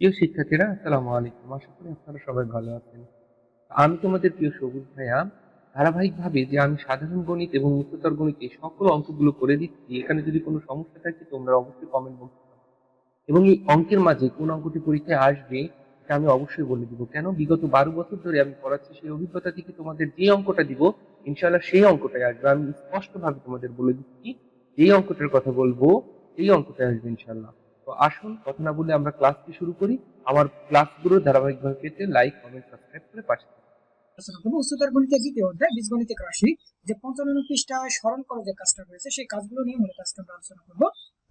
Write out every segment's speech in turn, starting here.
প্রিয় শিক্ষার্থীরা, আসসালামু আলাইকুম। আশা করি আপনারা সবাই ভালো আছেন। আমি তোমাদের প্রিয় সবুজ ভাইয়া, ধারাবাহিকভাবে যে আমি সাধারণ গণিত এবং উচ্চতর গণিতে সকল অঙ্কগুলো করে দিচ্ছি, এখানে যদি কোনো সমস্যা থাকে, তোমরা অবশ্যই কমেন্ট বক্সে এবং এই অঙ্কের মাঝে কোন অঙ্কটি পরীক্ষায় আসবে এটা আমি অবশ্যই বলে দিব। কেন? বিগত বারো বছর ধরে আমি পড়াচ্ছি, সেই অভিজ্ঞতা থেকে তোমাদের যে অঙ্কটা দিব, ইনশাআল্লাহ সেই অঙ্কটাই আসবে। আমি স্পষ্টভাবে তোমাদের বলে দিচ্ছি, যেই অঙ্কটার কথা বলব, সেই অঙ্কটাই আসবে ইনশাআল্লাহ। তো আসুন কথা না বলে আমরা ক্লাসটি শুরু করি। আমার ক্লাসগুলো ধারাবাহিকভাবে পেতে লাইক কমেন্ট সাবস্ক্রাইব করে পাশে উচ্চতর গণিতের দ্বিতীয় অধ্যায় রাশি, যে পঞ্চান্ন পৃষ্ঠায় স্মরণ যে কাজটা রয়েছে, সেই কাজগুলো নিয়ে মূলত আজকে আমরা আলোচনা করব।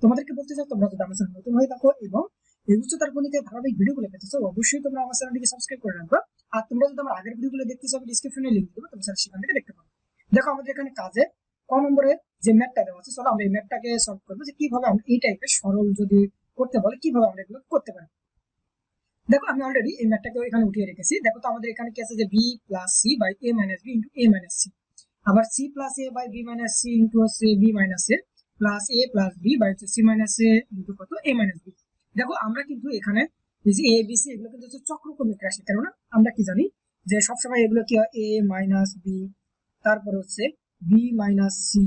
তোমাদেরকে বলতে চাই, তোমরা যদি নতুন হয়ে থাকো এবং এই গণিতের ধারাবাহিক ভিডিওগুলো পেতে চাও, অবশ্যই তোমরা আমার চ্যানেলটিকে সাবস্ক্রাইব করে আর তোমরা যদি আমার আগের ভিডিওগুলো দেখতে চাও ডিসক্রিপশনে লিংক দেবো সেখান থেকে দেখতে পারো। দেখো, আমাদের এখানে কাজে ক নম্বরে যে ম্যাথটা দেওয়া আছে, চলো আমরা এই ম্যাথটাকে সলভ করব যে কীভাবে আমরা এই টাইপের সরল যদি করতে বলে, কীভাবে আমরা এগুলো করতে পারি? দেখো, আমি অলরেডি এই ম্যাথটাকে এখানে উঠিয়ে রেখেছি। দেখো তো আমাদের এখানে কি আছে যে B plus C by A minus B into A minus C আবার C plus A by B minus C into হচ্ছে B minus A plus A plus B by হচ্ছে সি মাইনাস এ ইন্টু কত? এ মাইনাস বি দেখো, আমরা কিন্তু এখানে এই যে এ বি সি এগুলো কিন্তু হচ্ছে চক্রক্রমিক রাশি। কেননা আমরা কি জানি যে সবসময় এগুলো কি হয়? এ মাইনাস বি তারপর হচ্ছে বি মাইনাস সি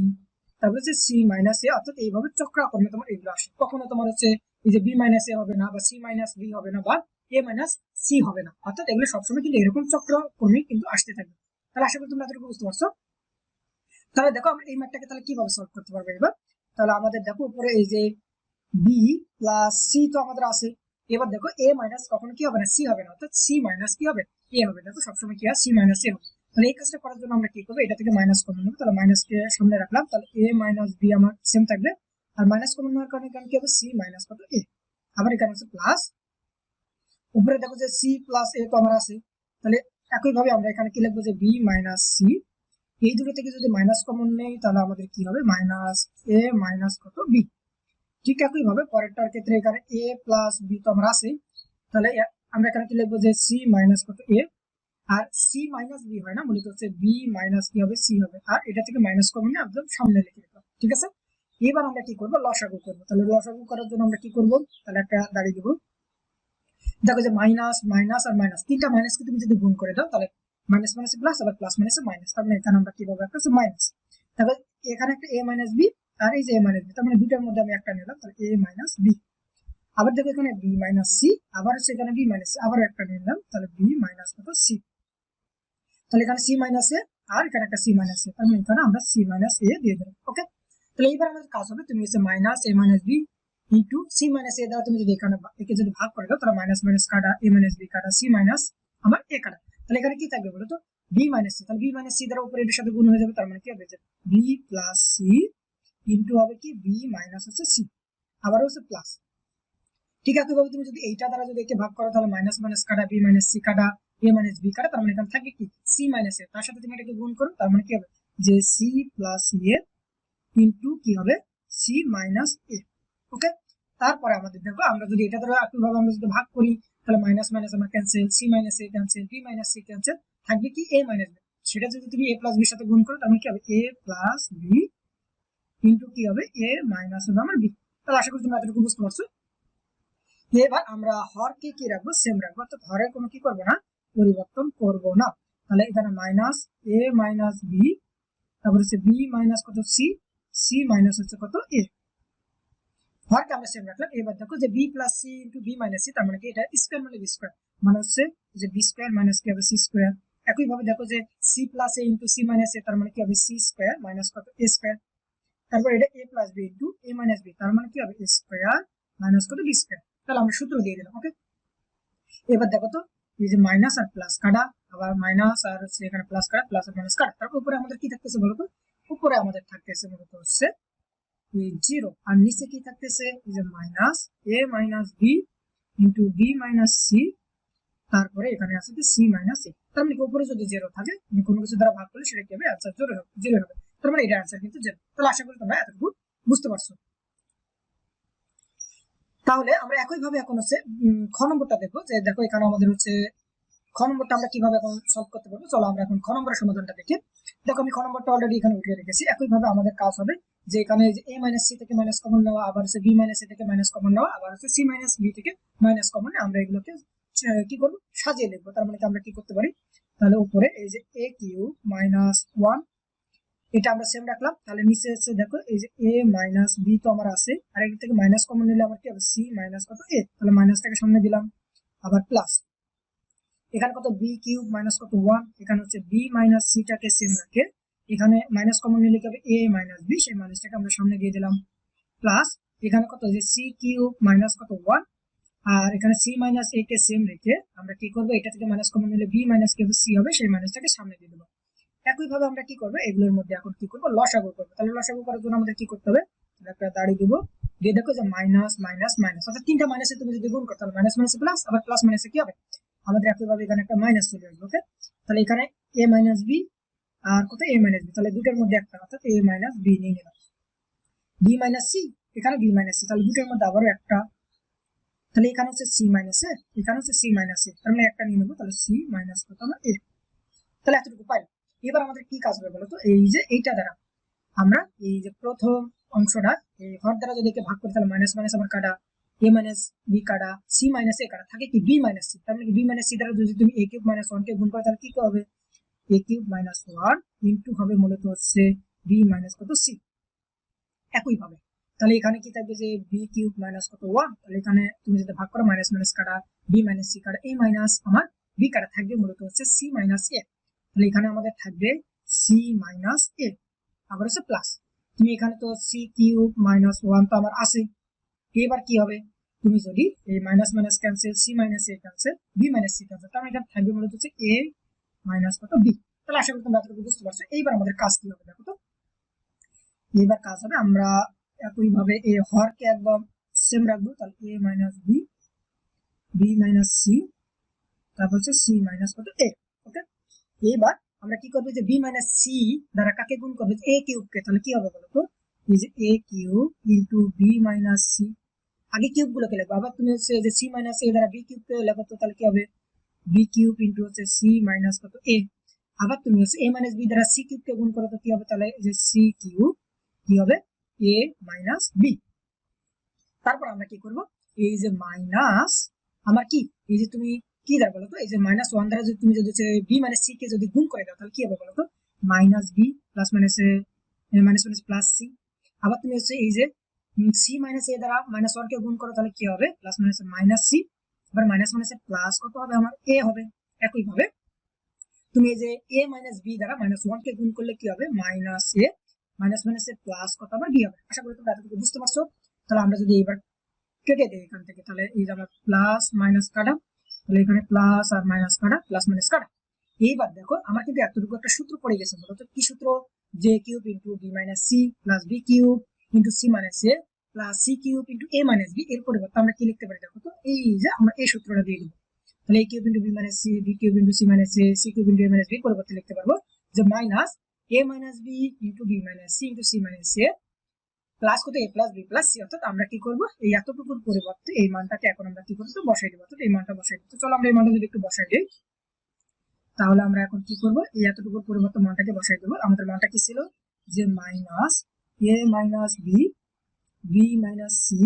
তারপর হচ্ছে সি মাইনাস এ অর্থাৎ এইভাবে চক্রাক্রমে তোমার এগুলো আসে। কখনো তোমার হচ্ছে এই যে বি মাইনাস এ হবে না বা সি মাইনাস বি হবে না বা এ মাইনাস সি হবে না। অর্থাৎ এগুলো সবসময় কিন্তু এরকম চক্র চক্রক্রমে কিন্তু আসতে থাকবে। তাহলে আশা করি তোমরা বুঝতে পারছ। তাহলে দেখো আমরা এই ম্যাথটাকে তাহলে কীভাবে সলভ করতে পারব এবার? তাহলে আমাদের দেখো উপরে এই যে বি প্লাস সি তো আমাদের আছে। এবার দেখো এ মাইনাস কখনো কি হবে না? সি হবে না। অর্থাৎ সি মাইনাস কি হবে? এ হবে। দেখো সবসময় কি হয়? সি মাইনাস এ হবে। তাহলে এই কাজটা করার জন্য আমরা কি করব? এটা থেকে মাইনাস করে নেব। তাহলে মাইনাস কে সামনে রাখলাম। তাহলে এ মাইনাস বি আমার সেম থাকবে। আর মাইনাস কমন নেওয়ার কারণে এখানে কি হবে? সি মাইনাস কত? এ আবার এখানে হচ্ছে প্লাস উপরে দেখো যে সি প্লাস এ তো আমার আছে। তাহলে একইভাবে আমরা এখানে কি লিখব যে বি মাইনাস সি এই দুটো থেকে যদি মাইনাস কমন নেই, তাহলে আমাদের কি হবে? মাইনাস এ মাইনাস কত? বি ঠিক একইভাবে পরেরটার ক্ষেত্রে এখানে এ প্লাস বি তো আমার আছে। তাহলে আমরা এখানে কি লিখব যে সি মাইনাস কত? এ আর সি মাইনাস বি হয় না? মূলত হচ্ছে বি মাইনাস কি হবে? সি হবে। আর এটা থেকে মাইনাস কমন নিয়ে একদম সামনে লিখে দিলাম ঠিক আছে? এবার আমরা কি করব? লসাগু করব। তাহলে লসাগু করার জন্য আমরা কি করব? তাহলে একটা দাঁড়িয়ে দেবো। দেখো যে মাইনাস মাইনাস আর মাইনাস তিনটা মাইনাসকে তুমি যদি গুণ করে দাও, তাহলে মাইনাস মাইনাস প্লাস আবার প্লাস মাইনাস মাইনাস তার মানে এখানে আমরা কি পাবো? একটা মাইনাস তাহলে এখানে একটা এ মাইনাস বি আর এই যে এ মাইনাস বি তার মানে দুটার মধ্যে আমি একটা নিলাম, তাহলে এ মাইনাস বি আবার দেখো এখানে বি মাইনাস সি আবার হচ্ছে এখানে বি মাইনাস আবার একটা নিলাম, তাহলে বি মাইনাস কত? সি তাহলে এখানে সি মাইনাস এ আর এখানে একটা সি মাইনাস এ তার মানে এখানে আমরা সি মাইনাস এ দিয়ে দিলাম ওকে তাহলে এইবার আমাদের কাজ হবে, তুমি হচ্ছে minus A minus B into C minus A দ্বারা তুমি যদি এখানে একে যদি ভাগ করে দাও, তাহলে মাইনাস মাইনাস কাটা এ মাইনাস বি কাটা সি মাইনাস আমার এ কাটা। তাহলে এখানে কি থাকবে বলো তো বি মাইনাস সি তাহলে বি মাইনাস সি দ্বারা উপরে এটার সাথে গুণ হয়ে যাবে, তার মানে কি হবে? বি প্লাস সি ইন্টু হবে কি? বি মাইনাস হচ্ছে সি আবার হচ্ছে প্লাস ঠিক আছে ভাবে তুমি যদি এইটা দ্বারা যদি একে ভাগ করো, তাহলে মাইনাস মাইনাস কাটা বি মাইনাস সি কাটা এ মাইনাস বি কাটা, তার মানে এখানে থাকবে কি? সি মাইনাস এ তার সাথে তুমি এটাকে গুণ করো, তার মানে কি হবে? যে C plus C A into কি হবে? সি মাইনাস এ ওকে তারপরে আমাদের দেখো, আমরা যদি এটা দ্বারা একইভাবে আমরা যদি ভাগ করি, তাহলে মাইনাস মাইনাস আমার cancel C minus A cancel B minus C cancel থাকবে কি এ মাইনাস বি সেটা যদি তুমি এ প্লাস বির সাথে গুণ করো তাহলে কি হবে? এ প্লাস বি ইন্টু কি হবে? এ মাইনাস হবে আমার বি তাহলে আশা করি তোমরা এতটুকু বুঝতে পারছ। এবার আমরা হরকে কি রাখব? সেম রাখব। অর্থাৎ হরের কোনো কি করব না? পরিবর্তন করব না। তাহলে এখানে মাইনাস এ মাইনাস বি তারপর হচ্ছে বি মাইনাস কত? সি সি মাইনাস হচ্ছে কত? এ হরকে আমরা সেম রাখলাম। এবার দেখো যে B plus C into B minus C তার মানে কি? এটা স্কোয়ার মানে বি স্কোয়ার মানে হচ্ছে যে বি স্কোয়ার মাইনাস কি হবে? সি স্কোয়ার একইভাবে দেখো যে C plus A into C minus A তার মানে কি হবে? সি স্কোয়ার মাইনাস কত? এ স্কোয়ার তারপর এটা A plus B into A minus B তার মানে কি হবে? এ স্কোয়ার মাইনাস কত? বি স্কোয়ার তাহলে আমরা সূত্র দিয়ে দিলাম ওকে এবার দেখো তো, এই যে মাইনাস আর প্লাস কাটা, আবার মাইনাস আর হচ্ছে এখানে প্লাস কাটা প্লাস আর মাইনাস কাটা। তারপর উপরে আমাদের কি থাকতেছে বলতো? উপরে আমাদের থাকতেছে মূলত হচ্ছে জিরো আর নিচে কি থাকতেছে যে minus A minus B into B minus C তারপরে এখানে আছে কি সি মাইনাস এ তার মানে উপরে যদি জিরো থাকে কোনো কিছু দ্বারা ভাগ করলে সেটা কি হবে অ্যান্সার জিরো হবে জিরো হবে তার মানে এটা অ্যান্সার কিন্তু জিরো তাহলে আশা করি তোমরা এতটুকু বুঝতে পারছ তাহলে আমরা একইভাবে এখন হচ্ছে খ নম্বরটা দেখব যে দেখো এখানে আমাদের হচ্ছে খ নম্বরটা আমরা কীভাবে এখন সলভ করতে পারব চলো আমরা এখন খ নম্বরের সমাধানটা দেখি দেখো আমি খ নম্বরটা অলরেডি এখানে উঠিয়ে রেখেছি। একইভাবে আমাদের কাজ হবে যে এখানে এ মাইনাস সি থেকে মাইনাস কমন নেওয়া, আবার হচ্ছে বি মাইনাস সি থেকে মাইনাস কমন নেওয়া, আবার হচ্ছে সি মাইনাস বি থেকে মাইনাস কমন আমরা এগুলোকে কি করব? সাজিয়ে লিখব তার মানে কি আমরা কি করতে পারি? তাহলে উপরে এই যে এ কিউ মাইনাস ওয়ান এটা আমরা সেম রাখলাম। তাহলে নিচে হচ্ছে দেখো এই যে এ মাইনাস বি তো আমার আছে। আর এর থেকে মাইনাস কমন নিলে আমার কি হবে? সি মাইনাস কত? এ তাহলে মাইনাসটাকে সামনে দিলাম। আবার প্লাস এখানে কত বি কিউব মাইনাস কত ওয়ান এখানে হচ্ছে বি মাইনাস সিটাকে সেম রাখে। এখানে মাইনাস কমন নিলে হবে এ মাইনাস বি সেই মাইনাসটাকে আমরা সামনে দিয়ে দিলাম। প্লাস এখানে কত যে সি কিউব মাইনাস কত ওয়ান আর এখানে সি মাইনাস এ কে সেম রেখে আমরা কি করব? এটা থেকে মাইনাস কমন নিলে বি মাইনাস কে সি হবে, সেই মাইনাসটাকে সামনে দিয়ে দেবো। একইভাবে আমরা কি করব? এগুলোর মধ্যে এখন কি করব? লসাগু করব। তাহলে লসাগু করার জন্য আমাদের কি করতে হবে? একটা দাঁড়ি দিব। দিয়ে দেখো যে মাইনাস মাইনাস মাইনাস অর্থাৎ তিনটা মাইনাসে তুমি যদি গুণ করতে হবে মাইনাস মাইনাসে প্লাস আবার প্লাস মাইনাসে কি হবে? আমাদের একইভাবে এখানে একটা মাইনাস চলে আসবে ওকে তাহলে এখানে এ মাইনাস বি আর কত? এ মাইনাস বি তাহলে দুটোর মধ্যে একটা, অর্থাৎ এ মাইনাস বি নিয়ে নিলাম। বি মাইনাস সি এখানে বি মাইনাস সি তাহলে দুটোর মধ্যে আবারও একটা। তাহলে এখানে হচ্ছে সি মাইনাস এ এখানে হচ্ছে সি মাইনাস এ তার মানে একটা নিয়ে নেব, তাহলে সি মাইনাস কত আমরা এ তাহলে এতটুকু পাই এবার আমাদের কি কাজ হবে বলতো? এই যে এইটা দ্বারা আমরা এই যে প্রথম অংশটা, এই হর দ্বারা যদি ভাগ করি, তাহলে মাইনাস মাইনাস আমার কাটা। এ মাইনাস বি কাটা সি মাইনাস এ কাটা, থাকে কি বি মাইনাস সি তার মানে বি মাইনাস সি দ্বারা যদি তুমি এ কিউব মাইনাস ওয়ান কে গুণ করো, তাহলে কি হবে? A cube minus one into হবে মূলত হচ্ছে বি মাইনাস কত? সি একইভাবে তাহলে এখানে কি থাকবে যে বি কিউব মাইনাস কত? ওয়ান তাহলে এখানে তুমি যদি ভাগ করো মাইনাস মাইনাস কাটা বি মাইনাস সি কাটা এ মাইনাস আমার বি কাটা থাকবে মূলত হচ্ছে সি মাইনাস এ তাহলে এখানে আমাদের থাকবে সি মাইনাস এ আবার হচ্ছে প্লাস তুমি এখানে তো সি কিউব মাইনাস ওয়ান তো আমার আছে এবার কি হবে? তুমি যদি এই minus minus cancel c minus a cancel b minus c cancel তার এখানে থাকবে মূলত হচ্ছে এ মাইনাস কত বি তাহলে আশা করি তোমরা এতটুকু বুঝতে পারছ। এইবার আমাদের কাজ কি হবে দেখো তো? এইবার কাজ হবে আমরা একইভাবে এ হরকে একদম সেম রাখব, তাহলে a minus b b minus c তারপর হচ্ছে সি মাইনাস কত এ ওকে এইবার আমরা কি করব? যে বি মাইনাস সি দ্বারা কাকে গুণ করব? এ কিউব কে, তাহলে কি হবে বলতো যে a cube into b minus c আগে কিউব গুলোকে লিখব। আবার তুমি হচ্ছে যে সি মাইনাস এ দ্বারা বি কিউব কে লেখো তো তাহলে কি হবে? বি কিউব ইন্টু হচ্ছে সি মাইনাস কত? এ আবার তুমি হচ্ছে এ মাইনাস বি দ্বারা সি কিউব কে গুণ করো, তো কি হবে? তাহলে যে সি কিউব কি হবে? এ মাইনাস বি তারপর আমরা কি করব? এই যে মাইনাস আমার কি? এই যে তুমি কি দ্বারা বলো তো? এই যে মাইনাস ওয়ান দ্বারা যদি তুমি যদি বি মাইনাস সি কে যদি গুণ করে দাও, তাহলে কি হবে বলো তো? Minus b plus minus minus minus plus c আবার তুমি হচ্ছে এই যে সি মাইনাস এ দ্বারা মাইনাস ওয়ান কে গুণ করো, তাহলে কি হবে? প্লাস মাইনাস মাইনাস সি আবার মাইনাস মাইনাস প্লাস কত হবে? আমার এ হবে, একই একইভাবে তুমি এই যে এ মাইনাস বি দ্বারা মাইনাস ওয়ান কে গুণ করলে কি হবে? Minus a minus minus plus কত আবার বি হবে। আশা করি তোমরা এতটুকু বুঝতে পারছ। তাহলে আমরা যদি এবার কেটে দিই এখান থেকে, তাহলে এই যে আমরা প্লাস মাইনাস কাটা, তাহলে এখানে প্লাস আর মাইনাস কাটা প্লাস মাইনাস কাটা। এইবার দেখো, আমার কিন্তু এতটুকু একটা সূত্র পড়ে গেছে। বলতো কি সূত্র? J cube into b minus c plus b cube into c minus a plus c cube into a minus b এর পরিবর্তে আমরা কি লিখতে পারি দেখো তো? এই যে আমরা এই সূত্রটা দিয়ে দিব তাহলে a cube into b minus c b cube into c minus a c cube into a minus b পরিবর্তে লিখতে পারব যে মাইনাস a minus b into b minus c into c minus a plus কত? A plus b plus c অর্থাৎ আমরা কি করব? এই এতটুকুর পরিবর্তে এই মানটাকে এখন আমরা কি করব? বসাই দেব। অর্থাৎ এই মানটা বসাই দেব। তো চলো আমরা এই মানটা যদি একটু বসাই দিই। তাহলে আমরা এখন কি করব? এই এতটুকুর পরিবর্তে মানটাকে বসাই দেব। আমাদের মানটা কি ছিল? যে minus a minus b b minus c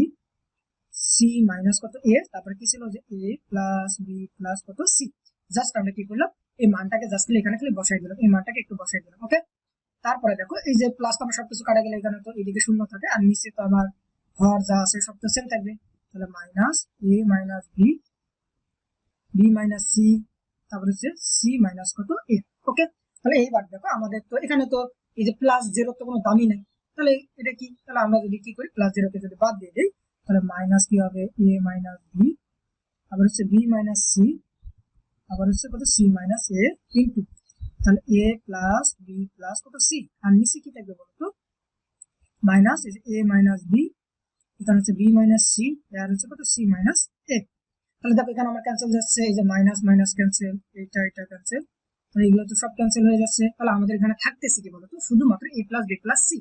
c minus কত? এ তারপরে কি ছিল? যে এ প্লাস বি প্লাস কত? সি জাস্ট আমরা কি করলাম? এই মানটাকে জাস্ট এখানে খালি বসাই দিলাম। এই মানটাকে একটু বসাই দিলাম ওকে তারপরে দেখো, এই যে প্লাস তো আমার সবকিছু কাটা গেলে, এখানে তো এদিকে শূন্য থাকে, আর নিচে তো আমার হর যা আছে সব তো সেম থাকবে। তাহলে minus a minus b b minus c তারপরে হচ্ছে সি মাইনাস কত এ ওকে তাহলে এইবার দেখো আমাদের তো এখানে তো এই যে প্লাস জিরো তো কোনো দামই নেই। তাহলে এটা কি? তাহলে আমরা যদি কি করি প্লাস জিরোকে যদি বাদ দিয়ে দিই, তাহলে মাইনাস কি হবে? এ মাইনাস বি আবার হচ্ছে বি মাইনাস সি আবার হচ্ছে কত? সি মাইনাস এ ইন্টু তাহলে এ প্লাস বি প্লাস কত? সি আর নিচে কি থাকবে বলতো? মাইনাস এ মাইনাস বি এখানে হচ্ছে বি মাইনাস সি আর হচ্ছে কত? সি মাইনাস এ তাহলে দেখো, এখানে আমার ক্যান্সেল যাচ্ছে, এই যে মাইনাস মাইনাস ক্যান্সেল এটা এটা ক্যান্সেল তো এগুলো তো সব ক্যান্সেল হয়ে যাচ্ছে। তাহলে আমাদের এখানে থাকতেছে কি বলতো? শুধুমাত্র a plus b plus c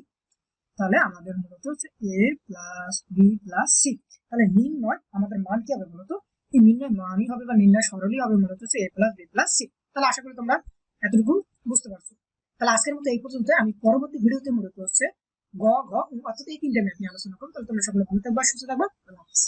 তাহলে আমাদের মূলত হচ্ছে a plus b plus c তাহলে নির্ণয় আমাদের মান কি হবে বলতো? এই নির্ণয় মানই হবে বা নির্ণয় সরলই হবে মূলত হচ্ছে a plus b plus c তাহলে আশা করি তোমরা এতটুকু বুঝতে পারছ। তাহলে আজকের মতো এই পর্যন্ত, আমি পরবর্তী ভিডিওতে মূলত হচ্ছে গ, ঘ অর্থাৎ এই তিনটে নিয়ে আলোচনা করব। তাহলে তোমরা সকলে ভালো থাকবা, সুস্থ থাকবা, আল্লাহ হাফিজ।